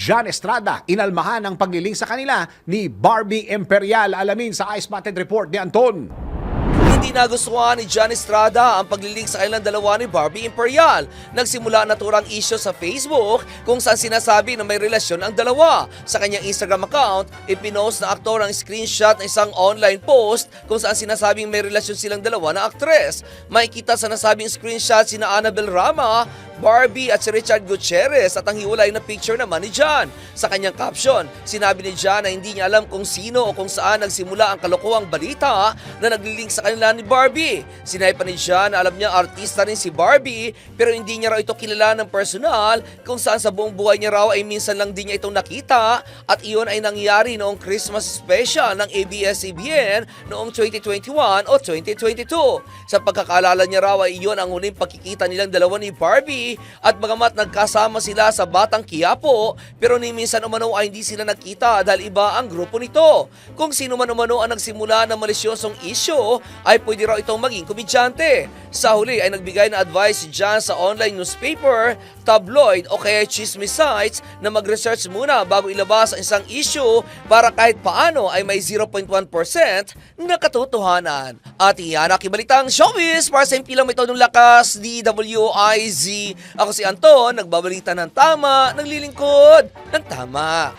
John Estrada, inalmahan ang pagliling sa kanila ni Barbie Imperial. Alamin sa Ice Spotted Report ni Anton. Hindi nagustuhan ni John Estrada ang paglilink sa kanilang dalawa ni Barbie Imperial. Nagsimula na turang issue sa Facebook kung saan sinasabi na may relasyon ang dalawa. Sa kanyang Instagram account, ipinost na aktor ang screenshot ng isang online post kung saan sinasabing may relasyon silang dalawa na aktres. Makikita sa nasabing screenshot sina Annabel Rama, Barbie at si Richard Gutierrez at ang hiwalay na picture naman ni John. Sa kanyang caption, sinabi ni John na hindi niya alam kung sino o kung saan nagsimula ang kalokohang balita na naglilink sa kanila ni Barbie. Sinabi pa ni John na alam niya artista rin si Barbie pero hindi niya raw ito kilala ng personal kung saan sa buong buhay niya raw ay minsan lang din niya itong nakita at iyon ay nangyari noong Christmas special ng ABS-CBN noong 2021 o 2022. Sa pagkakaalala niya raw ay iyon ang huling pagkikita nilang dalawa ni Barbie at bagamat nagkasama sila sa Batang Quiapo pero ni minsan umano ay hindi sila nagkita dahil iba ang grupo nito. Kung sino man umano ang nagsimula ng malisyosong issue ay pwede raw itong maging komedyante. Sa huli ay nagbigay na advice si John sa online newspaper, tabloid o kaya chismis sites na mag-research muna bago ilabas ang isang issue para kahit paano ay may 0.1% na katotohanan. At iyan ang kibalitang showbiz para sa impilang may tonong lakas, DWIZ. Ako si Anton, nagbabalita ng tama, naglilingkod ng tama.